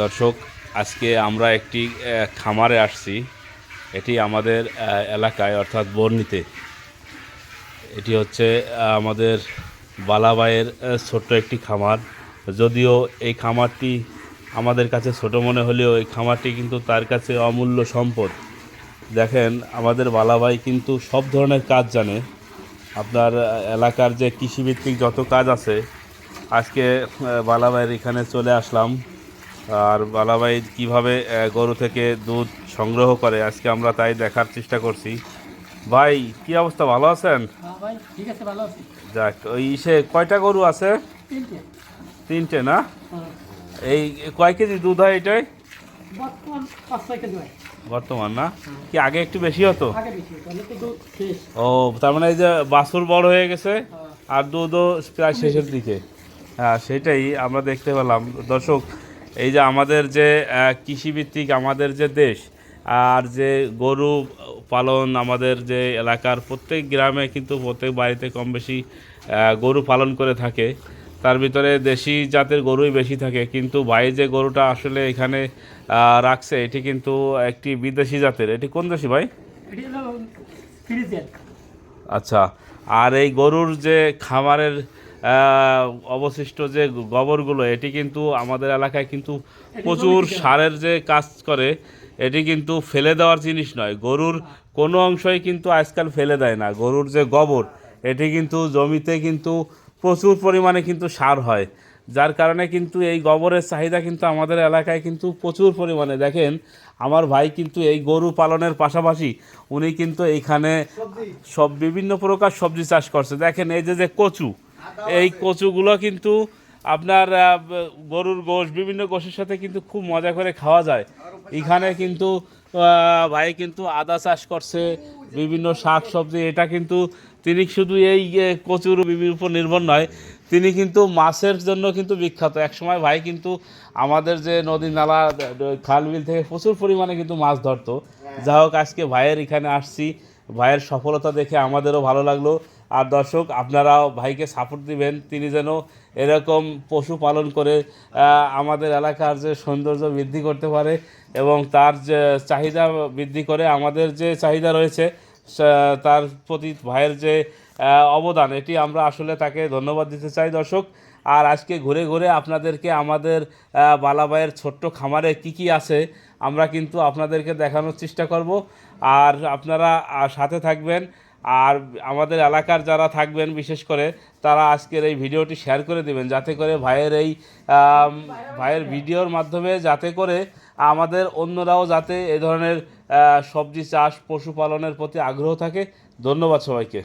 দর্শক, আজকে আমরা একটি খামারে আসছি। এটি আমাদের এলাকায়, অর্থাৎ বর্নিতে এটি হচ্ছে আমাদের বালাবাইয়ের ছোট্ট একটি খামার। যদিও এই খামারটি আমাদের কাছে ছোট মনে হলেও এই খামারটি কিন্তু তার কাছে অমূল্য সম্পদ। দেখেন, আমাদের বালাবাই কিন্তু সব ধরনের কাজ জানে। আপনার এলাকার যে কৃষিভিত্তিক যত কাজ আছে, আজকে বালাবাইয়ের এখানে চলে আসলাম। আর বালাবাই কীভাবে গরু থেকে দুধ সংগ্রহ করে আজকে আমরা তাই দেখার চেষ্টা করছি। ভাই কি অবস্থা? ভালো আছেন? হ্যাঁ যাক ওই সে কয়টা গরু আছে? তিনটে। না? হ্যাঁ। এই কয় কেজি দুধ হয় এটাই? বর্তমান না? কি আগে একটু বেশি হতো? ও তার মানে এই যে বাছুর বড় হয়ে গেছে হ্যাঁ। আর দুধও প্রায় শেষের দিকে। হ্যাঁ সেটাই আমরা দেখতে পেলাম। দর্শক এই যে আমাদের যে কৃষিভিত্তিক আমাদের যে দেশ আর যে গরু পালন আমাদের যে এলাকার প্রত্যেক গ্রামে কিন্তু প্রত্যেক বাড়িতে কম বেশি গরু পালন করে থাকে। তার ভিতরে দেশি জাতের গরুই বেশি থাকে কিন্তু ভাই যে গরুটা আসলে এখানে রাখছে এটি কিন্তু একটি বিদেশি জাতের। এটি কোন দেশি ভাই? আচ্ছা আর এই গরুর যে খামারের অবশিষ্ট যে গোবরগুলো, এটি কিন্তু আমাদের এলাকায় কিন্তু প্রচুর সারের যে কাজ করে, এটি কিন্তু ফেলে দেওয়ার জিনিস নয়। গরুর কোনো অংশই কিন্তু আজকাল ফেলে দেয় না। গরুর যে গোবর, এটি কিন্তু জমিতে কিন্তু প্রচুর পরিমাণে কিন্তু সার হয়। যার কারণে কিন্তু এই গোবরের চাহিদা কিন্তু আমাদের এলাকায় কিন্তু প্রচুর পরিমাণে। দেখেন, আমার ভাই কিন্তু এই গরু পালনের পাশাপাশি উনি কিন্তু এইখানে সব বিভিন্ন প্রকার সবজি চাষ করছে। দেখেন, এই যে যে কচু এই কচুগুলো কিন্তু আপনার গরুর গোশ, বিভিন্ন গোশের সাথে কিন্তু খুব মজা করে খাওয়া যায়। এখানে কিন্তু ভাই কিন্তু আদা চাষ করছে, বিভিন্ন শাক সবজি এটা কিন্তু তিনি শুধু এই কচুর উপর নির্ভর নয়, তিনি কিন্তু মাছের জন্য কিন্তু বিখ্যাত। একসময় ভাই কিন্তু আমাদের যে নদী নালা দ- খাল বিল থেকে প্রচুর পরিমাণে কিন্তু মাছ ধরতো। যা হোক, আজকে ভাইয়ের এখানে আসছি। ভাইয়ের সফলতা দেখে আমাদেরও ভালো লাগল। আর দর্শক, আপনারাও ভাইকে সাপোর্ট দিবেন, তিনি যেন এরকম পশু পালন করে আমাদের এলাকার যে সৌন্দর্য বৃদ্ধি করতে পারে এবং তার যে চাহিদা বৃদ্ধি করে, আমাদের যে চাহিদা রয়েছে তার প্রতি ভাইয়ের যে অবদান, এটি আমরা আসলে তাকে ধন্যবাদ দিতে চাই দর্শক। আর আজকে ঘুরে ঘুরে আপনাদেরকে আমাদের বালাবাইয়ের ছোট্ট খামারে কি কি আছে, আমরা কিন্তু আপনাদেরকে দেখানোর চেষ্টা করব। আর আপনারা সাথে থাকবেন। আর আমাদের এলাকার যারা থাকবেন, বিশেষ করে তারা আজকের এই ভিডিওটি শেয়ার করে দিবেন, যাতে করে ভাইয়ের এই ভাইয়ের ভিডিওর মাধ্যমে যাতে করে আমাদের অন্যরাও যাতে এ ধরনের সবজি চাষ পশুপালনের প্রতি আগ্রহ থাকে। ধন্যবাদ সবাইকে।